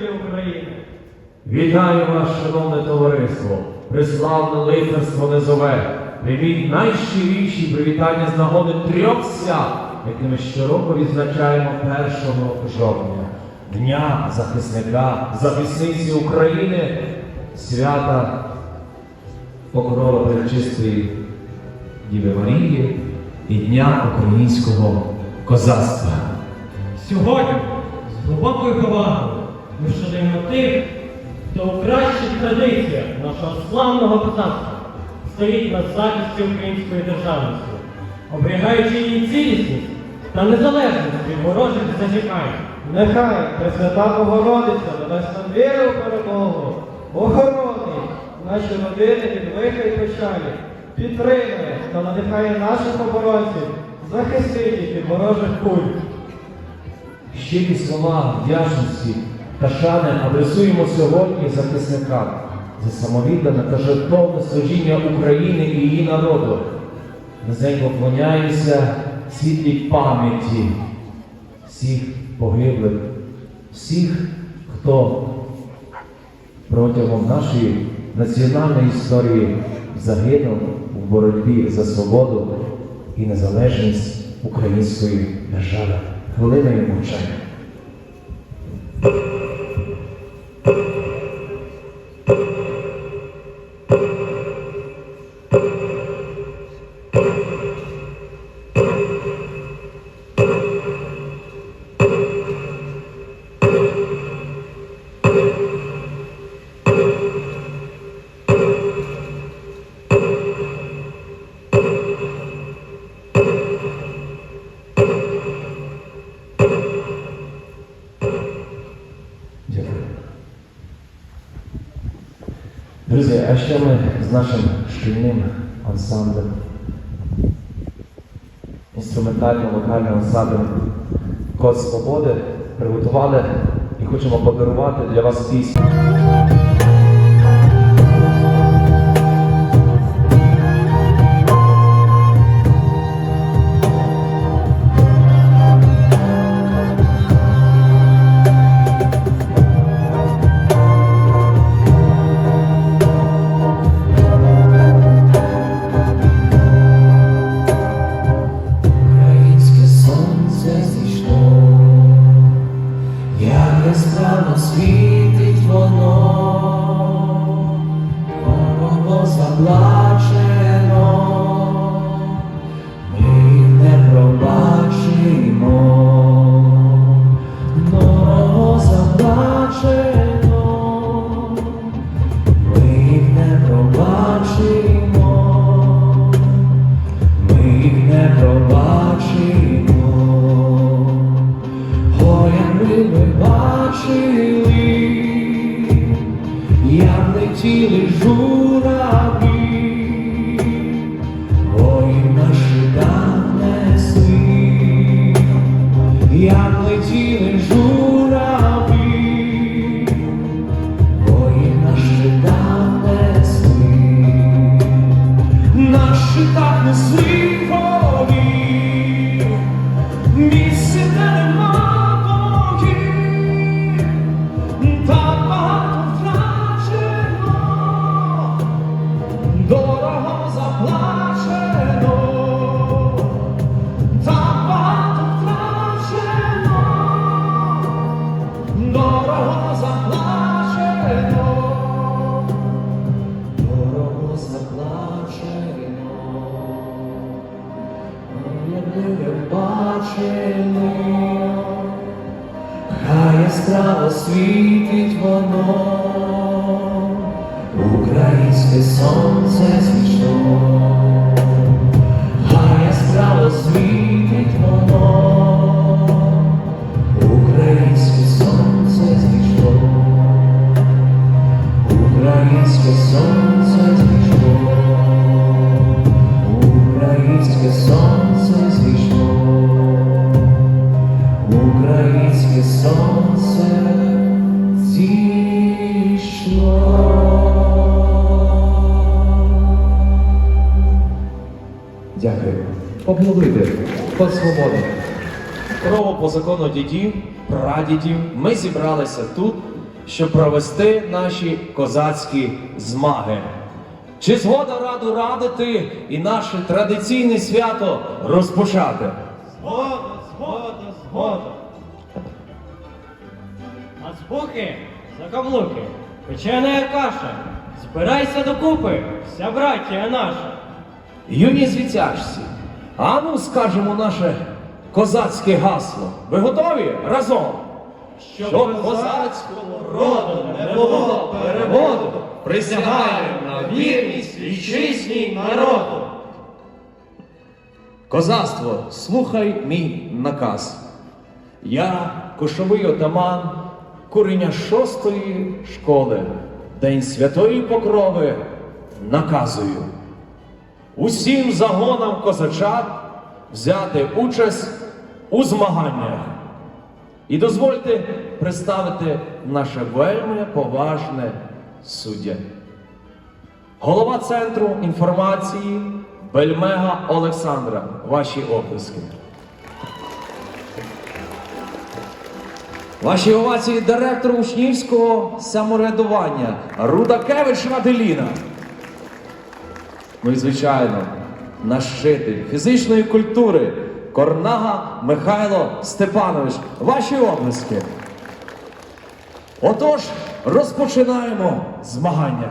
славетної України. Вітаю вас, шановне товариство! Преславне лицарство низове! Прийміть найщиріші привітання з нагоди трьох свят, які ми щороку відзначаємо 1 жовтня. Дня захисника, захисниці України, свята Покрова Пречистої Діви Марії і Дня українського козацтва. Сьогодні з глибокою повагою ми вшануємо тих, хто у кращих традиціях нашого славного козацтва стоїть на захисті української державності, оберігаючи її цілісність та незалежність від ворожих зазіхань. Нехай Пресвята Богородиця додасть нам віру у перемогу, охорони наші родини від лиха і печалі, підтримує та надихає наших оборонців захистити від ворожих куль. Щирі слова вдячності та шани адресуємо сьогодні захисникам за самовіддане та жертовне служіння України і її народу. Низенько вклоняємося світлій пам'яті всіх погиблих, всіх, хто протягом нашої національної історії загинув у боротьбі за свободу і незалежність української держави. Хвилиною мовчання. А ще ми з нашим шкільним ансамблем, інструментально-вокальним ансамблем Код Свободи приготували і хочемо подарувати для вас пісню. Яскраво світить воно, ворого заплачено, летіли журавлі, воїн на щитах несли, як летіли журавлі, воїн на щитах несли. На щитах несли волі, хай світить воно, українське сонце зійшло, хай яскраво світить воно, українське сонце зійшло. Українське сонце Поплодуйте. Код свободи. Частково по закону дідів, прадідів ми зібралися тут, щоб провести наші козацькі змаги. Чи згода раду радити і наше традиційне свято розпочати? Згода, згода, згода. Азбуки, закаблуки, печена каша, збирайся докупи, вся братія наша. Юні звітяжці, а ну скажемо наше козацьке гасло. Ви готові разом? Щоб козацького роду не було переводу, присягаємо на вірність вітчизній народу. Козацтво, слухай мій наказ. Я кошовий отаман, курення шостої школи, День Святої Покрови наказую усім загонам козачат взяти участь у змаганнях. І дозвольте представити наше вельми поважне суддя. Голова Центру інформації Бельмега Олександра. Ваші оплески. Ваші овації директору учнівського самоврядування Рудакевич Аделіна. Ну і звичайно, наш житель фізичної культури Корнага Михайло Степанович. Ваші облиски. Отож, розпочинаємо змагання.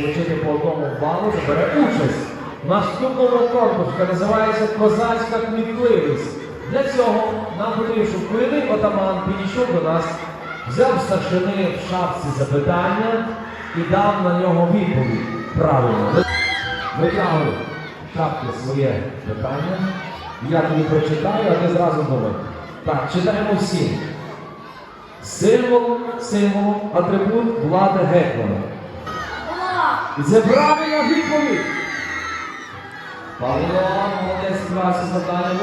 Бажання, по одному балу, забере участь. В наступному конкурсі називається Козацька кмітливість. Для цього щоб куряний отаман підійшов до нас, взяв старшини в шапці запитання і дав на нього відповідь. Правильно. Витягуй в шапки своє питання. Я тобі прочитаю, а ти зразу думай. Так, читаємо всі. Символ, символ, атрибут влади гетьмана. It's a grabe na hit for me. Panginoon, mga test classes na tayo.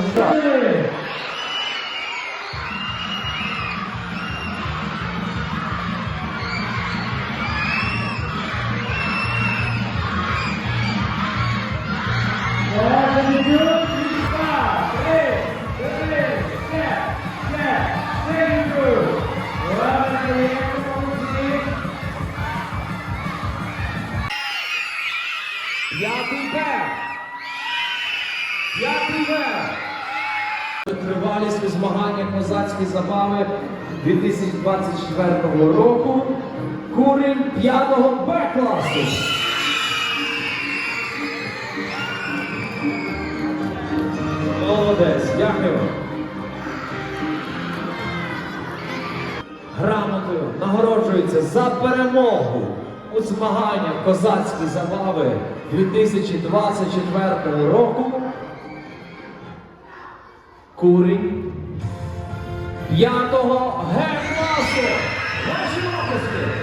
Тривалість у змаганнях козацькі забави 2024 року. Курень 5 Б класу. Молодець, дякую. Грамотою нагороджується за перемогу у змаганнях козацькі забави 2024 року. Курень, п'ятого Г-класу. Ваші області!